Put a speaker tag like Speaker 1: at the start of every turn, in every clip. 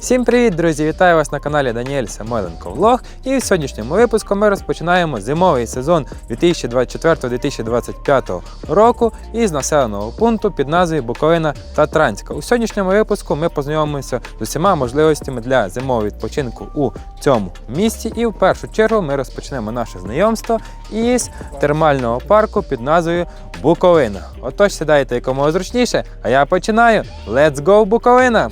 Speaker 1: Всім привіт, друзі! Вітаю вас на каналі Даніель Самойленко Влог. І в сьогоднішньому випуску ми розпочинаємо зимовий сезон 2024-2025 року із населеного пункту під назвою Буковина Татранська. У сьогоднішньому випуску ми познайомимося з усіма можливостями для зимового відпочинку у цьому місті. І в першу чергу ми розпочнемо наше знайомство із термального парку під назвою Буковина. Отож, сідайте якомога зручніше, а я починаю. Let's go, Буковина!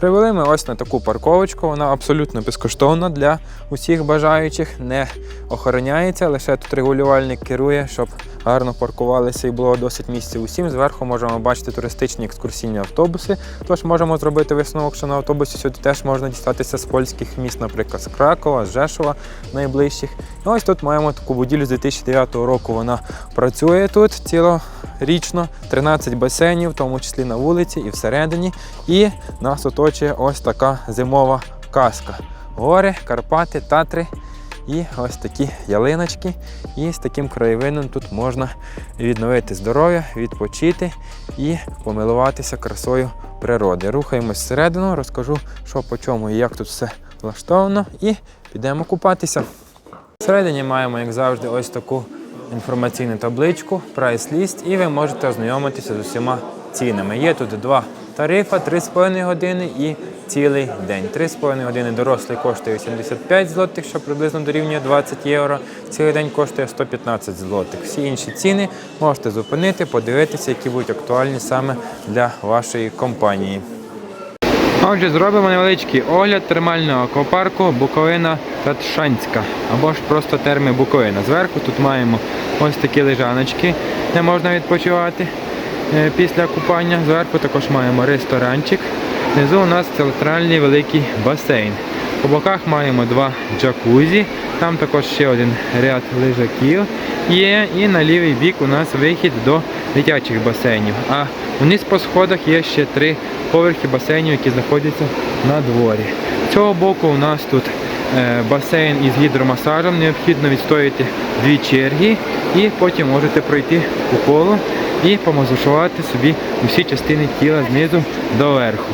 Speaker 1: Привели ми ось на таку парковочку. Вона абсолютно безкоштовна для усіх бажаючих, не охороняється. Лише тут регулювальник керує, щоб гарно паркувалися і було досить місця усім. Зверху можемо бачити туристичні екскурсійні автобуси. Тож можемо зробити висновок, що на автобусі сюди теж можна дістатися з польських міст, наприклад, з Кракова, з Жешова найближчих. І ось тут маємо таку будівлю з 2009 року. Вона працює тут цілорічно, 13 басейнів, в тому числі на вулиці і всередині. І нас оточує ось така зимова казка. Гори, Карпати, Татри і ось такі ялиночки. І з таким краєвидом тут можна відновити здоров'я, відпочити і помилуватися красою природи. Рухаємось всередину, розкажу, що по чому і як тут все влаштовано, і підемо купатися. Всередині маємо, як завжди, ось таку інформаційну табличку, прайс-ліст, і ви можете ознайомитися з усіма цінами. Є тут два тарифи 3,5 години і цілий день. 3,5 години дорослий коштує 85 злотих, що приблизно дорівнює 20 євро. Цілий день коштує 115 злотих. Всі інші ціни можете зупинити, подивитися, які будуть актуальні саме для вашої компанії. Отже, зробимо невеличкий огляд термального аквапарку Буковина Татшанська або ж просто терми Буковина. Зверху тут маємо ось такі лежаночки, де можна відпочивати е, після купання. Зверху також маємо ресторанчик. Внизу у нас центральний великий басейн. По боках маємо два джакузі, там також ще один ряд лежаків є. І на лівий бік у нас вихід до дитячих басейнів. А вниз по сходах є ще три поверхи басейнів, які знаходяться на дворі. З цього боку у нас тут е, басейн із гідромасажем. Необхідно відстояти дві черги і потім можете пройти по колу і помазушувати собі усі частини тіла знизу до верху.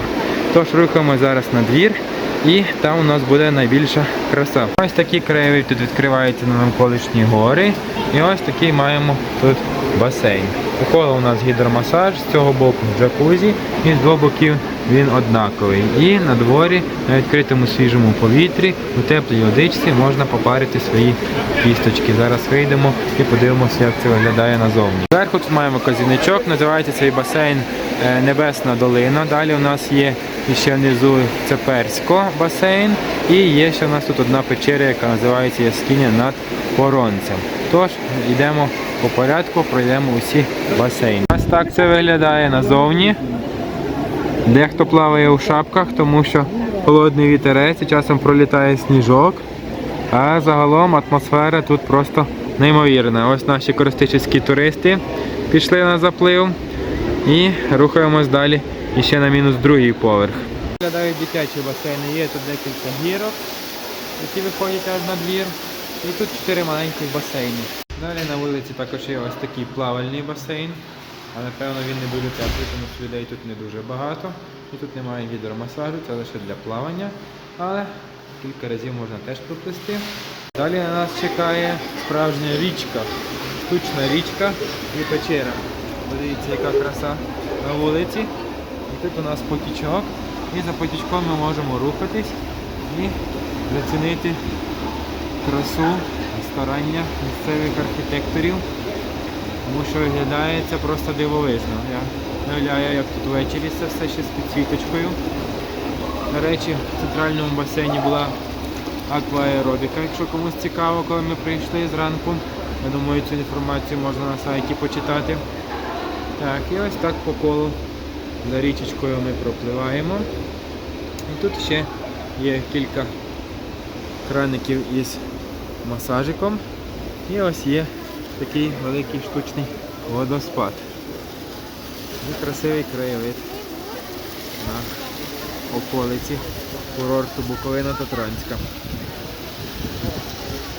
Speaker 1: Тож рухаємо зараз на двір і там у нас буде найбільша краса. Ось такі краєвид тут відкриваються на навколишні гори. І ось такий маємо тут басейн. Около у нас гідромасаж, з цього боку джакузі і з двох боків він однаковий. І на дворі на відкритому свіжому повітрі у теплій водичці можна попарити свої кісточки. Зараз вийдемо і подивимося, як це виглядає назовні. Зверху тут маємо казіничок, називається цей басейн е, Небесна долина. Далі у нас є ще внизу це Персько басейн. І є ще у нас тут одна печера, яка називається Яскиня над Поронцем. Тож йдемо по порядку, пройдемо усі басейни. Ось так це виглядає назовні. Дехто плаває у шапках, тому що холодний вітерець і часом пролітає сніжок. А загалом атмосфера тут просто неймовірна. Ось наші користичні туристи пішли на заплив і рухаємось далі і ще на мінус другий поверх. Виглядають дитячі басейни, є тут декілька гірок, які виходять аж на двір. І тут чотири маленьких басейни. Далі на вулиці також є ось такий плавальний басейн. Але певно він не буде теплий, тому що людей тут не дуже багато. І тут немає гідромасажу, це лише для плавання. Але кілька разів можна теж проплисти. Далі на нас чекає справжня річка, штучна річка і печера. Подивіться, яка краса на вулиці. І тут у нас потічок. І за потічком ми можемо рухатись і зацінити красу старання місцевих архітекторів. Тому що виглядає це просто дивовижно. Я уявляю, як тут ввечері це все ще з підсвіточкою. До речі, в центральному басейні була акваеробіка, якщо комусь цікаво, коли ми прийшли зранку. Я думаю, цю інформацію можна на сайті почитати. Так, і ось так по колу за річечкою ми пропливаємо. І тут ще є кілька краників із масажиком. І ось є такий великий штучний водоспад. І красивий краєвид на околиці курорту Буковина Татранська.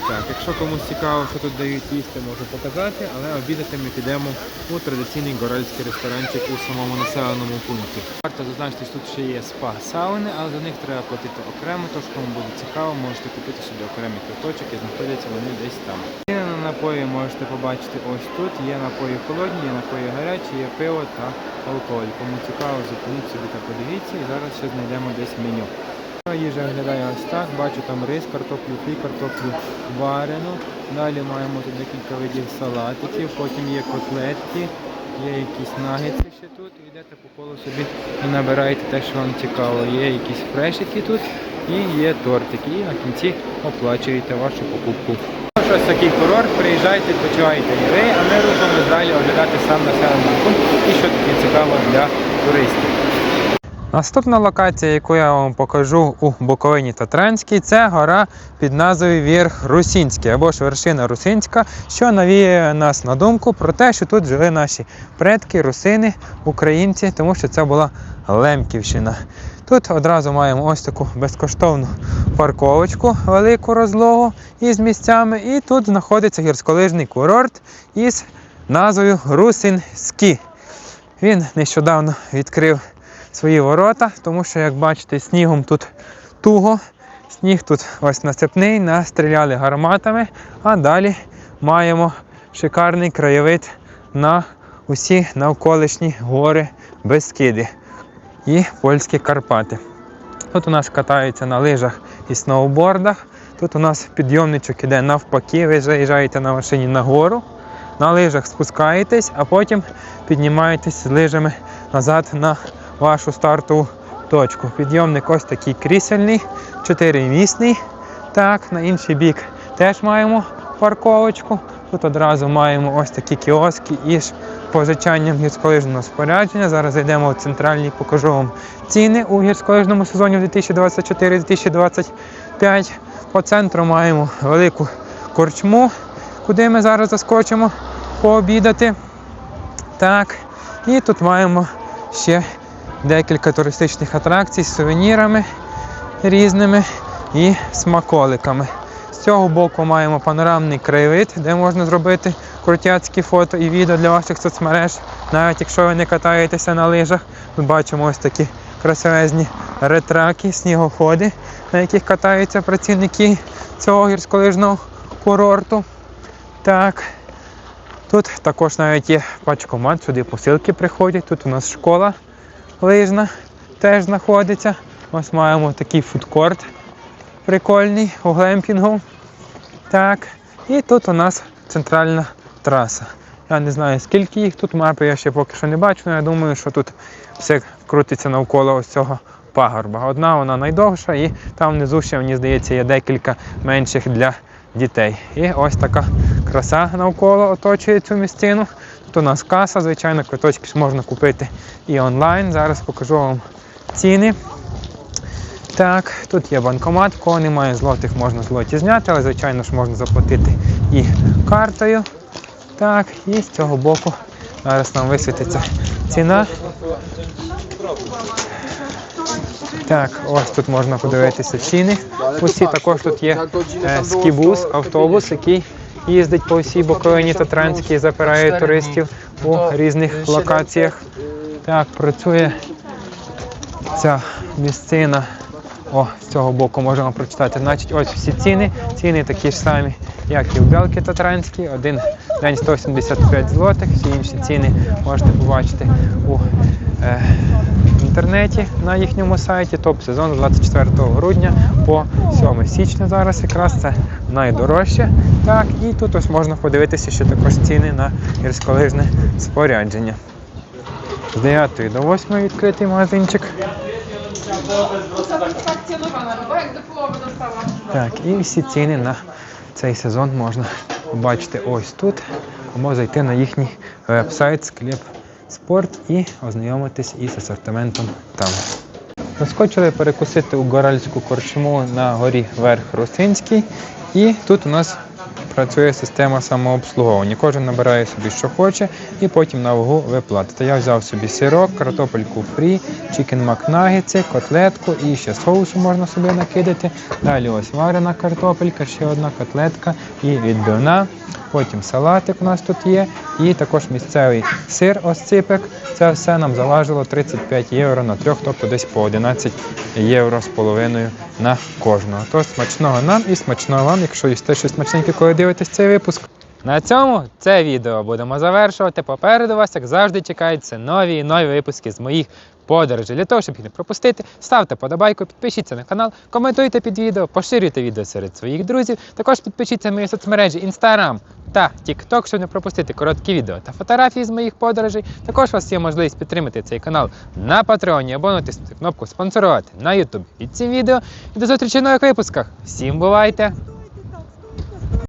Speaker 1: Так, якщо комусь цікаво, що тут дають їсти, можу показати, але обідати ми підемо у традиційний горальський ресторанчик у самому населеному пункті. Варто зазначити, що тут ще є спа-сауни, але за них треба платити окремо, тож кому буде цікаво, можете купити собі окремий квиточок і знаходяться вони десь там. Ціни на напої можете побачити ось тут. Є напої холодні, є напої гарячі, є пиво та алкоголь. Кому цікаво, зупиніть собі та подивіться і зараз ще знайдемо десь меню. Їжа виглядає ось так, бачу там рис, картоплю фрі, картоплю варену. Далі маємо тут декілька видів салатиків, потім є котлетки, є якісь нагетси ще тут. Йдете по колу собі і набираєте те, що вам цікаво. Є якісь фрешики тут і є тортики. І на кінці оплачуєте вашу покупку. Ось такий курорт, приїжджайте, відпочивайте і а ми рухаємось далі оглядати сам населений пункт і що таке цікаво для туристів. Наступна локація, яку я вам покажу у Буковині Татранській, це гора під назвою Вірх Русінський або ж вершина Русинська, що навіює нас на думку про те, що тут жили наші предки, русини, українці, тому що це була Лемківщина. Тут одразу маємо ось таку безкоштовну парковочку, велику розлогу із місцями, і тут знаходиться гірськолижний курорт із назвою Русинський. Він нещодавно відкрив свої ворота, тому що, як бачите, снігом тут туго. Сніг тут ось насипний, настріляли гарматами, а далі маємо шикарний краєвид на усі навколишні гори Бескиди і польські Карпати. Тут у нас катаються на лижах і сноубордах. Тут у нас підйомничок іде навпаки, ви заїжджаєте на машині на гору, на лижах спускаєтесь, а потім піднімаєтесь з лижами назад на вашу стартову точку. Підйомник ось такий крісельний, чотиримісний. Так, на інший бік теж маємо парковочку. Тут одразу маємо ось такі кіоски із позичанням гірськолижного спорядження. Зараз зайдемо в центральний, покажу вам ціни у гірськолижному сезоні 2024-2025. По центру маємо велику корчму, куди ми зараз заскочимо пообідати. Так, і тут маємо ще декілька туристичних атракцій з сувенірами різними і смаколиками. З цього боку маємо панорамний краєвид, де можна зробити крутяцькі фото і відео для ваших соцмереж, навіть якщо ви не катаєтеся на лижах. Тут бачимо ось такі красивезні ретраки, снігоходи, на яких катаються працівники цього гірськолижного курорту. Так. Тут також навіть є пачкомат, сюди посилки приходять. Тут у нас школа лижна теж знаходиться. Ось маємо такий фудкорт прикольний у глемпінгу. Так. І тут у нас центральна траса. Я не знаю, скільки їх тут мапи, я ще поки що не бачу, але я думаю, що тут все крутиться навколо ось цього пагорба. Одна вона найдовша, і там внизу ще, мені здається, є декілька менших для дітей. І ось така краса навколо оточує цю місцину. Тут у нас каса, звичайно, квиточки ж можна купити і онлайн. Зараз покажу вам ціни. Так, тут є банкомат, в кого немає злотих, можна злоті зняти, але звичайно ж можна заплатити і картою. Так, і з цього боку зараз нам висвітиться ціна. Так, ось тут можна подивитися ціни. Усі також тут є е, скібус, автобус, який їздить по всій Буковині Татранській і запирає туристів у різних локаціях. Так, працює ця місцина. О, з цього боку можемо прочитати. Значить, ось всі ціни. Ціни такі ж самі, як і в Белки Татранській. Один день 175 злотих. Всі інші ціни можете побачити у е, інтернеті на їхньому сайті. Топ-сезон з 24 грудня по 7 січня зараз якраз це найдорожче. Так, і тут ось можна подивитися, що також ціни на гірськолижне спорядження. З 9 до 8 відкритий магазинчик. Так, і всі ціни на цей сезон можна побачити ось тут, або зайти на їхній веб-сайт склеп спорт і ознайомитись із асортиментом там. Наскочили перекусити у горальську корчму на горі Верх Русинський. І тут у нас працює система самообслуговування. Кожен набирає собі, що хоче, і потім на вагу ви платите. Я взяв собі сирок, картопельку фрі, чікен макнагетси, котлетку і ще соусу можна собі накидати. Далі ось варена картопелька, ще одна котлетка і відбивна. Потім салатик у нас тут є, і також місцевий сир осципек. Це все нам заважило 35 євро на трьох, тобто десь по 11 євро з половиною на кожного. Тож смачного нам і смачного вам, якщо їсте щось смачненьке, коли дивитесь цей випуск. На цьому це відео будемо завершувати. Попереду вас, як завжди, чекаються нові і нові випуски з моїх подорожей. Для того, щоб їх не пропустити, ставте подобайку, підпишіться на канал, коментуйте під відео, поширюйте відео серед своїх друзів. Також підпишіться на мої соцмережі Instagram та TikTok, щоб не пропустити короткі відео та фотографії з моїх подорожей. Також у вас є можливість підтримати цей канал на Патреоні або натиснути кнопку спонсорувати на YouTube під цим відео. І до зустрічі в нових випусках. Всім бувайте!